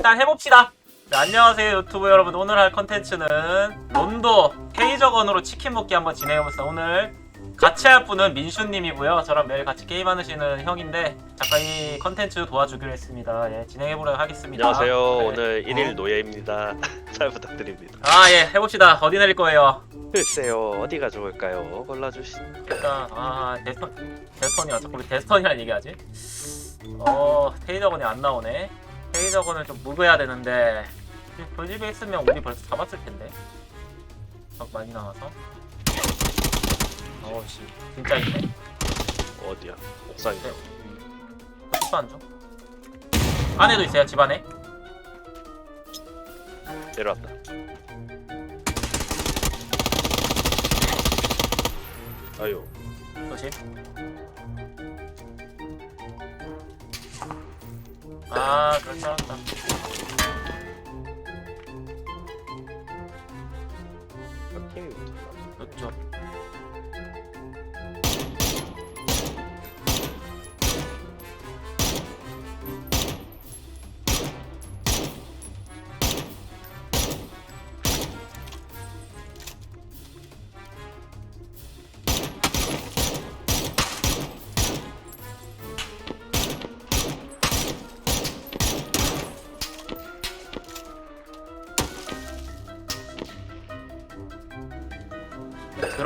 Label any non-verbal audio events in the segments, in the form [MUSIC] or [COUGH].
일단 해봅시다. 네, 안녕하세요 유튜브 여러분 오늘 할 컨텐츠는 론도 페이저건으로 치킨 먹기 한번 진행해보겠습니다 오늘 같이 할 분은 민슈님이고요 저랑 매일 같이 게임하시는 형인데 잠깐 이 컨텐츠 도와주기로 했습니다 예 진행해보도록 하겠습니다 안녕하세요. 네. 오늘 1일 어? 노예입니다. [LAUGHS] 잘 부탁드립니다. 아 예 해봅시다 어디 내릴 거예요 글쎄요, 어디가 좋을까요? 골라주시. 일단 아 데스턴 데스턴이야 자꾸 왜 데스턴이란 얘기하지 어 테이저건이 안 나오네 테이저건을 좀 무브해야 되는데 그 집에 있으면 우리 벌써 잡았을 텐데 적 많이 나와서 어우씨 진짜 있네 어디야? 옥상이요. 네. 집안 줘? 안에도 있어요 집 안에 내려왔다. 아유, 조심 아 그렇지 않았다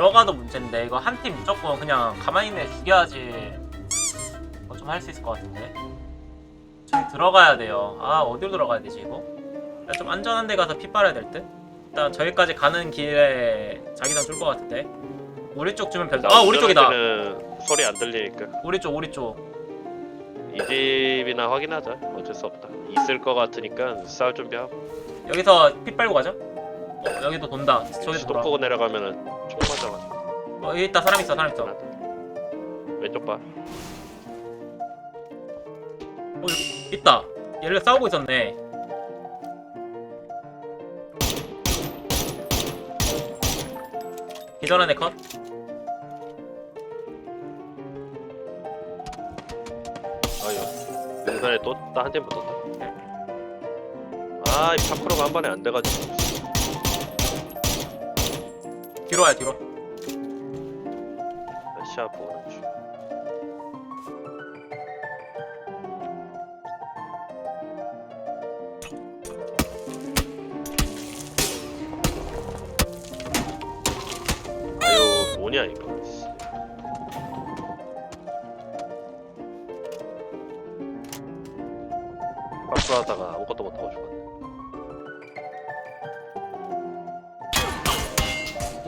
들어가도 문제인데 이거 한 팀 무조건 그냥 가만히 있네 죽여야지 뭐 좀 할 수 있을 것 같은데. 저기 들어가야 돼요. 아 어디로 들어가야 되지 이거? 좀 안전한 데 가서 피 빨아야 될 듯? 일단 저기까지 가는 길에 자기장 줄 것 같은데. 우리 쪽 주면 별아 우리 쪽이다. 때는 소리 안 들리니까. 우리 쪽 우리 쪽. 이 집이나 확인하자. 어쩔 수 없다. 있을 것 같으니까 싸울 준비하고. 여기서 피 빨고 가죠 어, 여기도 돈다 저기 수도 돌아 보고 내려가면은 총 맞아가지고. 어, 여기 있다 사람 있어 사람 있어 어, 왼쪽 봐. 여기 있다 얘를 싸우고 있었네 기절한 애 컷 아유, 능선에 또한팀 붙었다. 아, 이 파크로가 한 번에 안 돼가지고. 뒤로 와요 뒤로 보는 중. 아유 뭐냐 이거 씨. 박수하다가 아무것도 못하고 죽었네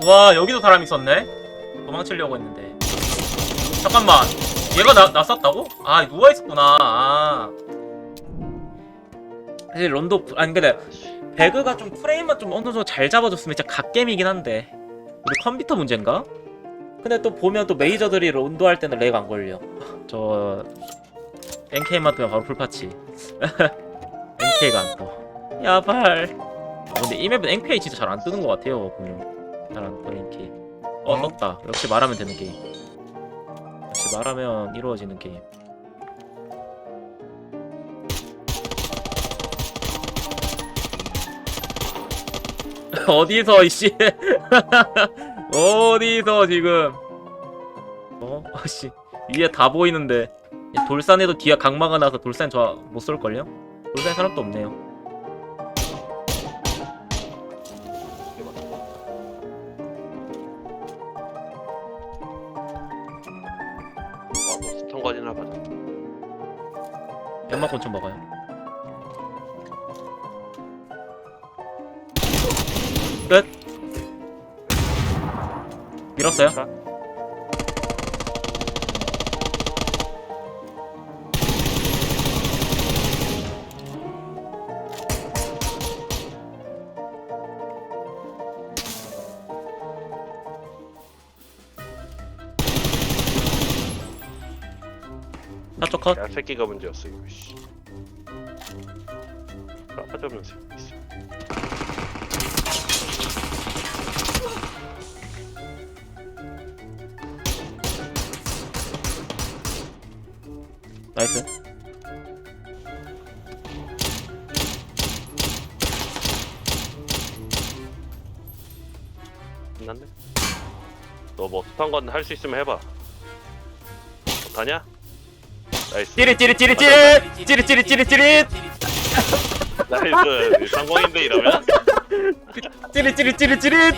와 여기도 사람 있었네. 도망치려고 했는데. 잠깐만. 얘가 나, 나 쐈다고? 아 누워 있었구나. 아. 사실 론도 아니 근데 배그가 좀 프레임만 좀 어느 정도 잘 잡아줬으면 진짜 갓겜이긴 한데. 우리 컴퓨터 문제인가? 근데 또 보면 또 메이저들이 론도 할 때는 렉 안 걸려. [LAUGHS] 저 NK만 뜨면 바로 풀파치 [LAUGHS] NK가 안 떠. 야발. 아, 근데 이 맵은 NK 진짜 잘 안 뜨는 것 같아요 보면 잘안 떠 NK 어 떴다. 역시 말하면 되는 게임. 역시 말하면 이루어지는 게임. [LAUGHS] 어디서 이씨? [LAUGHS] 어디서 지금? 어? 아씨. 위에 다 보이는데. 이 돌산에도 뒤에 강마가 나서 돌산 저 못 쏠걸요? 돌산 사람도 없네요 스턴건이나 가자 연막 곤충 먹어요 끝 밀었어요? 자. 사쪽 컷. 야 새끼가 문제였어 이거 씨. 까지 없는 새끼 있어. 나이스. 끝났네. 너뭐 수탄 건할 수 있으면 해봐. 못하냐? 나이스. 찌릿 찌릿 찌릿 찌릿 찌릿 찌릿 찌릿 찌릿 나이스. 성공인데 이러면? 찌릿 찌릿 찌릿 찌릿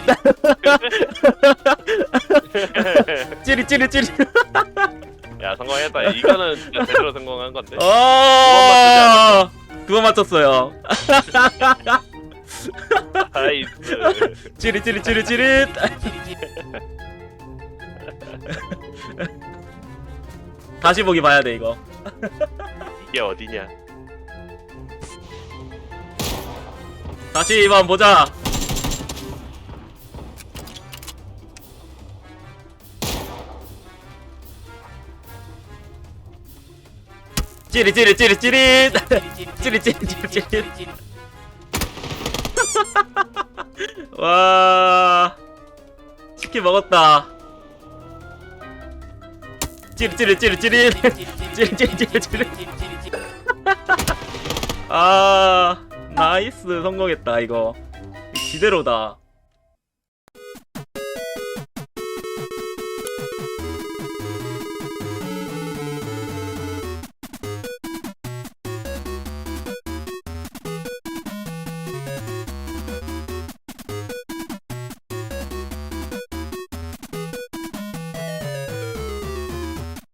찌릿 찌릿 찌릿 야 성공했다. 이거는 진짜 제대로 성공한 건데. 어 두번 맞췄어요 나이스. 찌릿 찌릿 찌릿 찌릿 다시 보기 봐야 돼 이거. 이게 어디냐? 다시 한번 보자. 찌릿 찌릿 찌릿 찌릿. 찌릿 찌릿 찌릿 찌릿. [LAUGHS] [LAUGHS] 와. 치킨 먹었다 찌릿 찌릿 찌릿 찌릿. 찌릿 찌릿 찌릿 찌릿. 아 나이스. 성공했다 이거. 지대로다